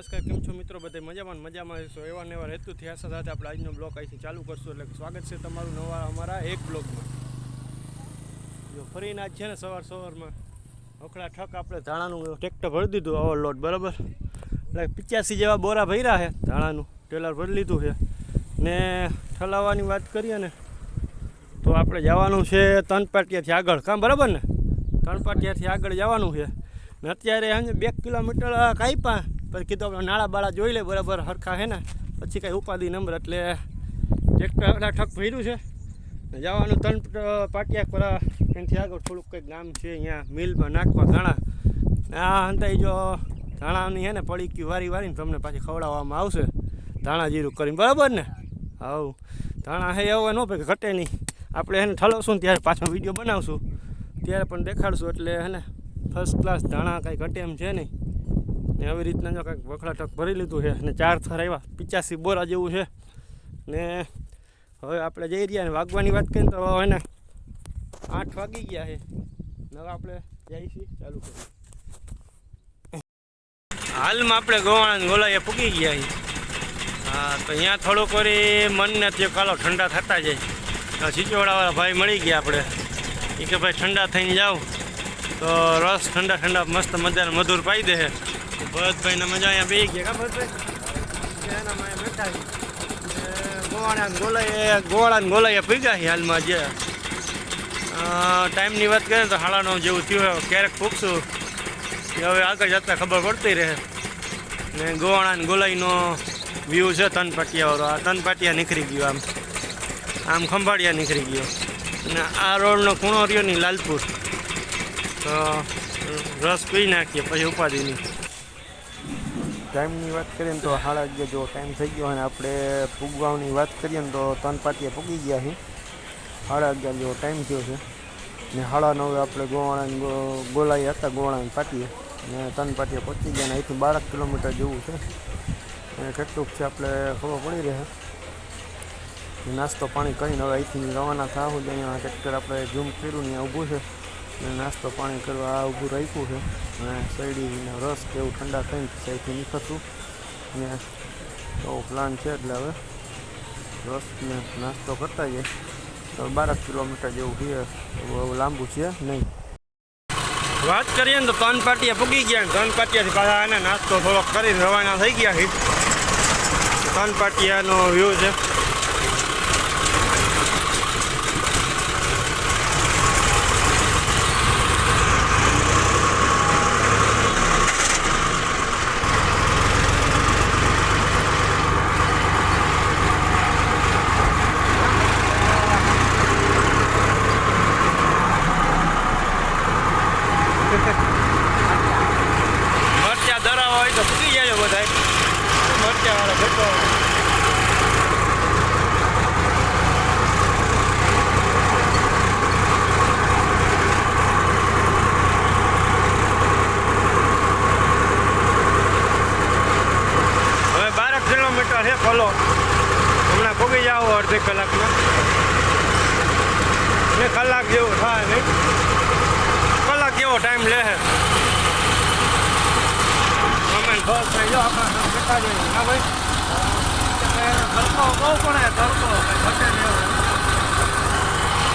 નમસ્કાર, કેમ છો મિત્રો? બધે મજામાં મજામાં છો? એવા ને એવા હેતુથી આશા સાથે આપણે આજનો બ્લોક અહીંથી ચાલુ કરશું. એટલે સ્વાગત છે તમારું નવા અમારા એક બ્લોકમાં. જો ફરીને આજ છે ને સવાર સવારમાં ઓખડા ઠક આપણે ધાણાનું ટ્રેક્ટર ભરી દીધું ઓવરલોડ બરાબર? એટલે પિચ્યાસી જેવા બોરા ભર્યા છે ધાણાનું ટેલર ભરી લીધું છે. ને ઠલાવવાની વાત કરીએ ને, તો આપણે જવાનું છે તનપાટિયાથી આગળ. કામ બરાબર ને? તનપાટિયાથી આગળ જવાનું છે. ને અત્યારે બે કિલોમીટર કાપ્યા પછી કીધું આપણે નાળા બાળા જોઈ લે, બરાબર હરખા હે ને? પછી કાંઈ ઉપાધિ નંબર એટલે ટ્રેક્ટર ઠક ભર્યું છે. જવાનું ત્રણ પાટિયા પર ત્યાંથી આગળ થોડુંક કંઈક ગામ છે અહીંયા, મિલમાં નાખવા ધાણા. આ અંતાઈ જો ધાણાની હે ને પડી ગયું વારી વારીને તમને પાછી ખવડાવવામાં આવશે. ધાણા જીરું કરીને, બરાબર ને? હાવ ધાણા હે હવે ન ભાઈ, ઘટે નહીં. આપણે એને ઠલવશું ત્યારે પાછો વીડિયો બનાવશું. ત્યારે પણ દેખાડશું, એટલે હે ને ફર્સ્ટ ક્લાસ ધાણા કાંઈ ઘટે એમ છે નહીં. ને આવી રીતના જો કાંઈક વખડાટક ભરી લીધું છે અને ચાર થર આવ્યા. પિચ્યાસી બોરા જેવું છે. ને હવે આપણે જઈ રહ્યા ને વાગવાની વાત કરીએ તો હવે ને આઠ વાગી ગયા છે. હવે આપણે છીએ ચાલુ કરીએ. હાલમાં આપણે ગોવાણા ગોલાએ પૂગી ગયા છીએ. હા, તો અહીંયા થોડુંક વળી મનને તે કાલો ઠંડા થતા જાય. સિચોડાવાળા ભાઈ મળી ગયા આપણે. એ કે ભાઈ ઠંડા થઈને જાઓ તો રસ ઠંડા ઠંડા મસ્ત મજાને મધુર પાઈ દે ભરતભાઈને મજા અહીંયા બે ગયા ભરતભાઈ? એના માં બેઠા ગોવાળા ગોલાએ ગોવાળા ગોલાએ પીગા છે હાલમાં જે. ટાઈમની વાત કરીએ તો સાડા જેવું થયું. ક્યારેક ફૂકશું એ હવે આગળ જતાં ખબર પડતી રહે. ને ગોવાણા ને ગોલાઈનો વ્યૂ છે તનપાટિયાવાળો. આ તનપાટિયા નીકળી ગયો આમ. આમ ખંભાળિયા નીકળી ગયો. અને આ રોડનો ખૂણો રહ્યો ની લાલપુર. તો રસ પી નાખીએ પછી ઉપાધિની. ટાઈમની વાત કરીએ ને તો સાડા અગિયાર જેવો ટાઈમ થઈ ગયો અને આપણે પૂગવાની વાત કરીએ ને તો તનપાટિયા પૂગી ગયા છે સાડા અગિયાર જેવો ટાઈમ થયો છે. ને સાડા નવે આપણે ગોવાણા ગો- ગોલાઈ હતા ગોવાણા પાટીએ. ને તન પાટીએ પહોંચી ગયા ને અહીંથી બારક કિલોમીટર જેવું છે. અને કેટલુંક છે આપણે ખબર પડી રહે. નાસ્તો પાણી કરીને હવે અહીંથી રવાના થવું તો અહીંયા ટ્રેક્ટર આપણે ઝૂમ કર્યું ને ઊભું છે. ને નાસ્તો પાણી કરવા આ ઊભું રાખ્યું છે. અને શેરડીનો રસ કે એવું ઠંડા થઈને અહીંથી નીકળશું. ને એવો પ્લાન છે એટલે હવે રસ ને નાસ્તો કરતા જઈએ. તો બારક કિલોમીટર જેવું છે લાંબુ છે નહીં. વાત કરીએ ને તો ત્રણ પાટિયા પૂગી ગયા ને ત્રણ પાટિયાથી પાછા આને નાસ્તો થોડોક કરીને રવાના થઈ ગયા છે ત્રણ પાટિયાનો વ્યૂ છે. મરચા ધરાવા હોય તો ફૂટી જાય બધા મરચા વાળા ભેટો કિલોમીટર છે ફોલો. હમણાં પૂગી જાઓ અડધી કલાકમાં. ને કલાક જેવું થાય નહીં. જેવો ટાઈમ લે છે અમે બસ થઈ જાઓ આપણે બેઠા જઈએ હા ભાઈ તડકો બહુ પણ તડકો ઘટે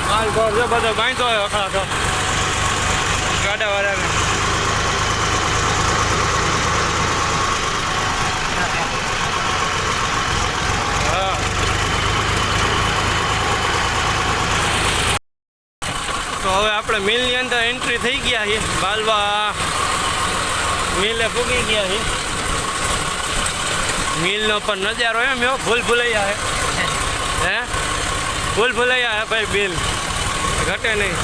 માલ ઘર જો બધો બાંધો હોય અખડા તો ગાડા વાળાને હા તો હવે આપણે મિલની અંદર એન્ટ્રી થઈ ગયા છીએ. બાલવા મિલે પૂગી ગયા છીએ. મિલનો પણ નજારો એમ એવો ભૂલ ભૂલૈયા હે. હે? ભૂલ ભૂલૈયા હે ભાઈ બિલ ઘટે નહીં.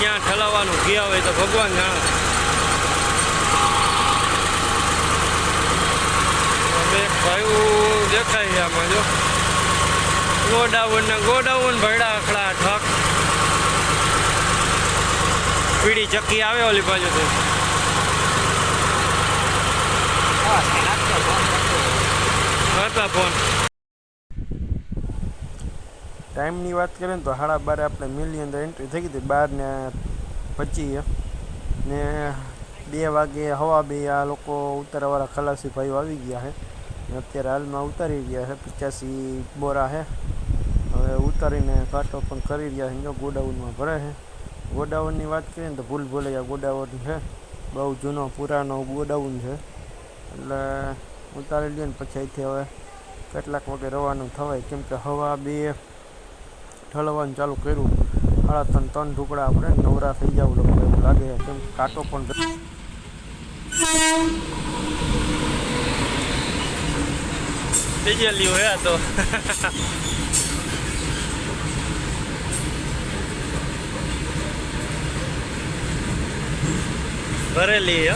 ક્યાં ઠલાવવાનું? ગયા હોય તો ભગવાન જાણે. બે ભાઈ દેખાય આમાં, જો. ગોડાઉન ને ગોડાઉન ભરડા આખડા ઠક પીડી ચક્કી આવે ઓલી બાજુથી. હતા ફોન. ટાઈમની વાત કરીએ ને તો સાડા બારે આપણે મિલની અંદર એન્ટ્રી થઈ ગઈ હતી, બાર ને પચીસ ને બે વાગે હવા બે આ લોકો ઉતારવાળા ખલાસી ભાઈઓ આવી ગયા છે. અત્યારે હાલમાં ઉતારી રહ્યા છે પચાસી બોરા છે. હવે ઉતારીને કાંટો પણ કરી રહ્યા છે જો ગોડાઉનમાં ભરે છે. ગોડાઉનની વાત કરીએ ને તો ભૂલ ભૂલૈયા ગોડાઉન છે. બહુ જૂનો, પુરાનો ગોડાઉન છે. એટલે ઉતારી લઈએ ને પછી અહીંથી હવે કેટલાક વાગે રવાનું થવાય. કેમ કે હવા બે ઠલવાનું ચાલુ કર્યું. સાડા ત્રણ ત્રણ ટુકડા આપણે નવરા થઈ જાવ લોકો એવું લાગે કેમ કાંટો પણ ડીજેલિયો હે તો. Barelia.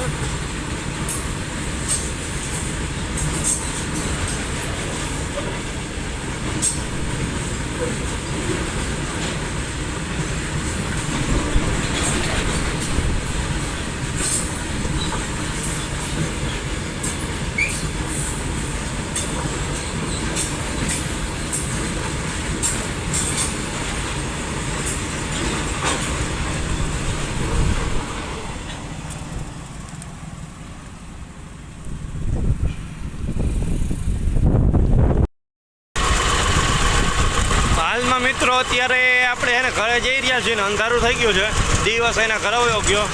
મિત્રો, અત્યારે આપણે એને ઘરે જઈ રહ્યા છીએ ને અંધારું થઈ ગયું છે. દિવસ એના ઘરે વયો ગયો.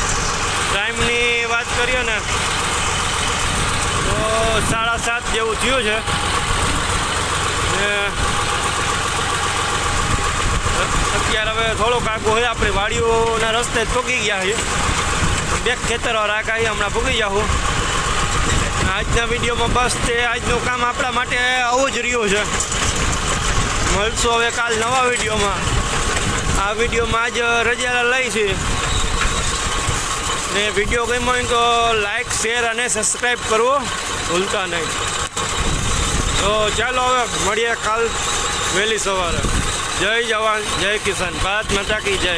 ટાઈમની વાત કરીએ ને, તો સાડા સાત જેવું થયું છે. અત્યારે હવે થોડોક આગું હોય આપણે વાડીઓના રસ્તે જ પગી ગયા છીએ બે ખેતરો રાખા હમણાં ભૂગી જાઉં આજના વિડીયોમાં બસ તે આજનું કામ આપણા માટે આવું જ રહ્યું છે. મળશું હવે કાલ નવા વિડીયોમાં. આ વિડીયોમાં આજ રજા લઈ છે. ને વીડિયો ગમ્યો હોય તો લાઈક શેર અને સબસ્ક્રાઈબ કરવો ભૂલતા નહીં. તો ચાલો હવે મળીએ કાલ વહેલી સવારે. જય જવાન, જય કિસાન. ભારત માતા કી જય.